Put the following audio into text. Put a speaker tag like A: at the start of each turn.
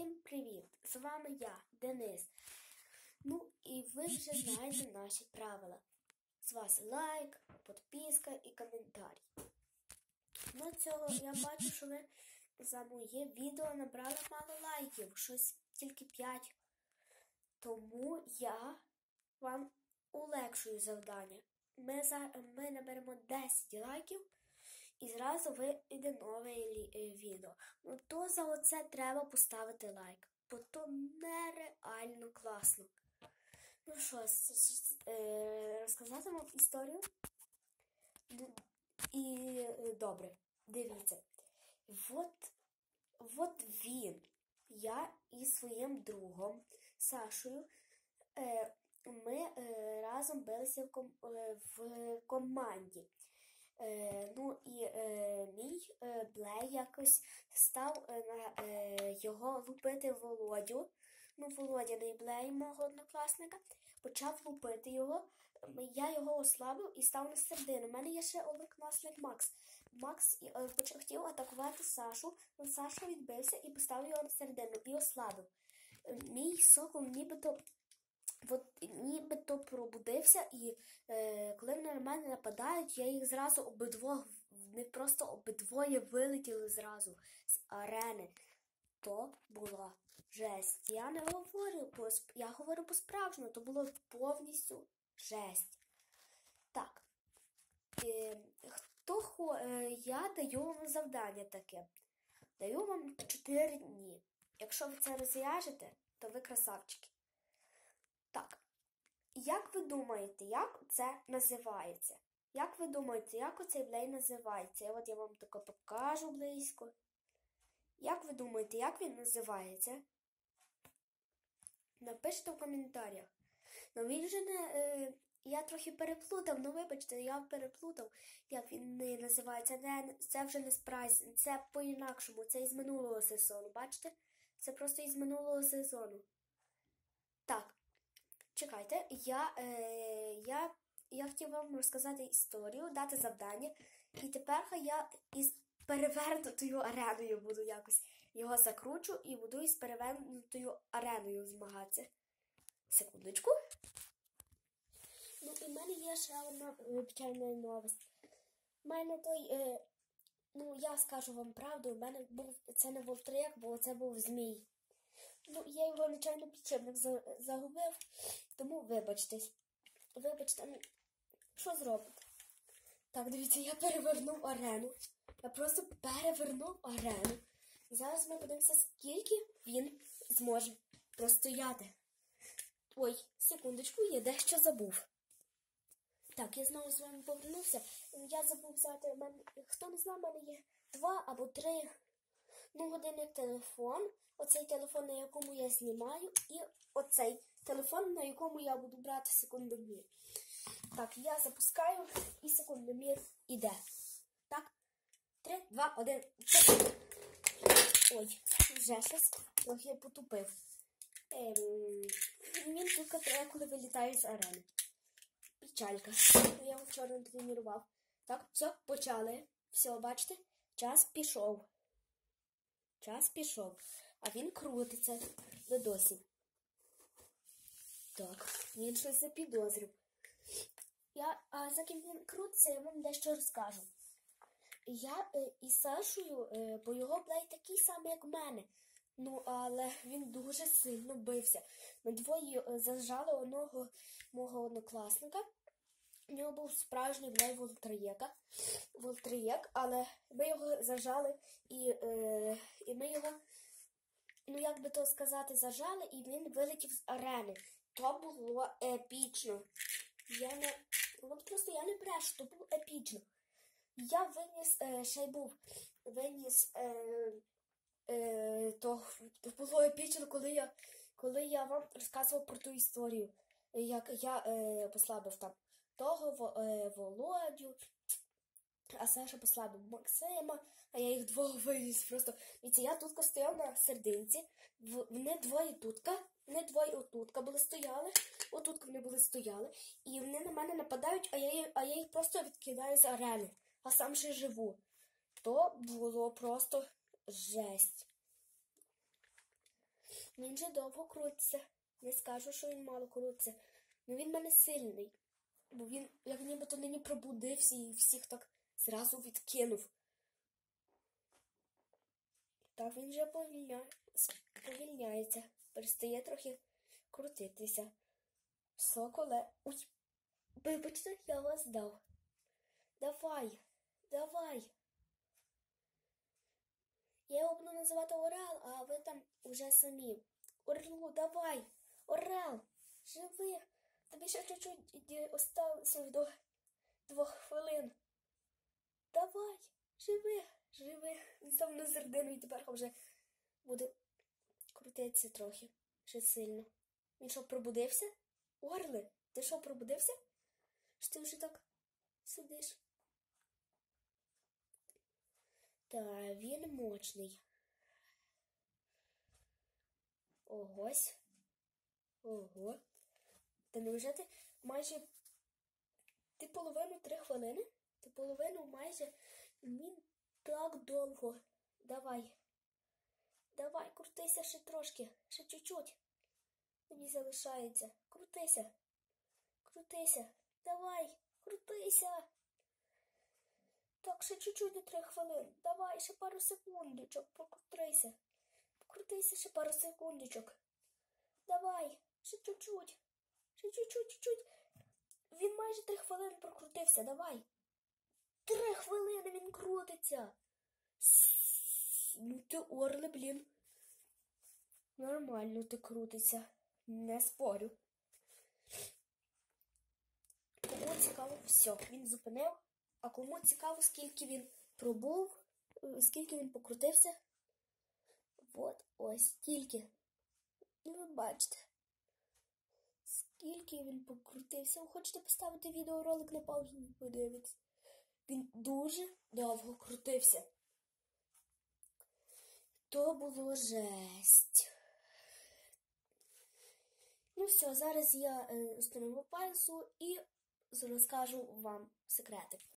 A: Всім привіт! З вами я, Денис. Ну і ви вже знаєте наші правила. З вас лайк, підписка і коментарі. Ну, цього я бачу, що ви за моє відео набрали мало лайків, щось тільки 5. Тому я вам улегшую завдання. Ми, за, ми наберемо 10 лайків. І зразу вийде нове е, відео. Ну то за оце треба поставити лайк, бо то нереально класно. Ну що, е, розказати вам історію? І е, добре, дивіться. От, от він, я і своїм другом Сашою. Ми разом билися в команді. Е, ну і е, мій е, Блей якось став е, на е, його лупити Володю. Ну, Володяний Блей, мого однокласника, почав лупити його. Я його ослабив і став на середину. У мене є ще однокласник Макс. Макс е, хотів атакувати Сашу, але Саша відбився і поставив його на середину і ослабив. Е, Мій сокол нібито от нібито пробудився, і е, коли на мене нападають, я їх зразу обидвох, не просто обидвоє вилетіли зразу з арени. То була жесть. Я не говорю по я говорю по-справжньому, то було повністю жесть. Так. Е, хто хо, е, я даю вам завдання таке. Даю вам 4 дні. Якщо ви це розв'яжете, то ви красавчики. Як ви думаєте, як це називається? Як ви думаєте, як оцей блей називається? От я вам тако покажу близько. Як ви думаєте, як він називається? Напишіть в коментарях. Ну він же не. Е, я трохи переплутав, ну вибачте, я переплутав, як він не називається. Не, це вже не спрайс, це по-інакшому, це із минулого сезону. Бачите? Це просто із минулого сезону. Чекайте, я, е, я, я хотів вам розказати історію, дати завдання, і тепер я із перевернутою ареною буду якось його закручу і буду із перевернутою ареною змагатися. Секундочку. Ну, і в мене є ще одна печальна новость. У мене той, е, ну я скажу вам правду, у мене був це не вовтрик, бо це був змій. Ну, я його нечайно підшипник загубив, тому вибачтесь. Вибачте, ну, що зробити? Так, дивіться, я перевернув арену. Я просто перевернув арену. І зараз ми подивимося, скільки він зможе простояти. Ой, секундочку, я дещо забув. Так, я знову з вами повернувся. Я забув взяти. Хто не знає, в мене є два або три ну, годинник телефон, оцей телефон, на якому я знімаю, і оцей телефон, на якому я буду брати секундомір. Так, я запускаю і секундомір іде. Так. Три, два, один. п'ять. Ой, вже щось трохи потупив. Ем, він тільки треба, коли вилітає з арени. Печалька. Я його вчора тренував. Так, все, почали. Все, бачите? Час пішов. Час пішов, а він крутиться до досі. Так, він щось запідозрив. Я, а за ким він крутиться, я вам дещо розкажу. Я е, із Сашою, е, бо його блей такий самий, як в мене. Ну, але він дуже сильно бився. Ми двоє е, зажали одного мого однокласника. У нього був справжній блей Волтриєка. Волтриєк, але ми його зажали і, е, і ми його, ну як би то сказати, зажали, і він вилетів з арени. То було епічно. Я не. От просто я не брешу, то було епічно. Я виніс е, ще й був. Виніс е, е, то було епічно, коли я, коли я вам розказував про ту історію, як я е, послабив там того е, Володю, а Саша послабив Максима, а я їх двох вивіз просто. Дивіться, я тут стояв на сердинці, вони двоє тутка, вони двоє отутка були стояли, отутка вони були стояли, і вони на мене нападають, а я, а я їх просто відкидаю з арени, а сам ще живу. То було просто жесть. Він же довго крутиться. Не скажу, що він мало крутиться. Ну він в мене сильний. Бо він, як нібито нині пробудився і всіх так зразу відкинув. Так він вже повільня... повільняється. Перестає трохи крутитися. Соколе. Ой, вибачте, я вас дав. Давай, давай. Я його буду називати Орел, а ви там уже самі. Орлу, давай. Орел, живи. Тобі ще чуть-чуть осталося до двох хвилин. Давай, живи, живи. Став на середину і тепер вже буде крутитися трохи. Ще сильно. Він що, пробудився? Орли, ти що, пробудився? Що ти вже так сидиш? Та він мощний. Огось. Ого. Та невже ти майже ти половину три хвилини? Ти половину майже він так довго. Давай. Давай, крутися ще трошки, ще чуть-чуть. Тобі залишається. Крутися. Крутися. Давай, крутися. Так, ще чуть-чуть до три хвилин. Давай, ще пару секундочок, покрутися. Покрутися ще пару секундочок. Давай, ще чуть-чуть. Чуть-чуть, чуть-чуть. Він майже три хвилини прокрутився. Давай. Три хвилини він крутиться. Ну ти орли, блін. Нормально ти крутиться. Не спорю. Кому цікаво, все, він зупинив. А кому цікаво, скільки він пробув, скільки він покрутився. От ось стільки. Ну, ви бачите. Скільки він покрутився. Ви хочете поставити відеоролик на паузу подивитися. Він дуже довго крутився. То було жесть. Ну все, зараз я е, установлю пальцю і розкажу вам секрети.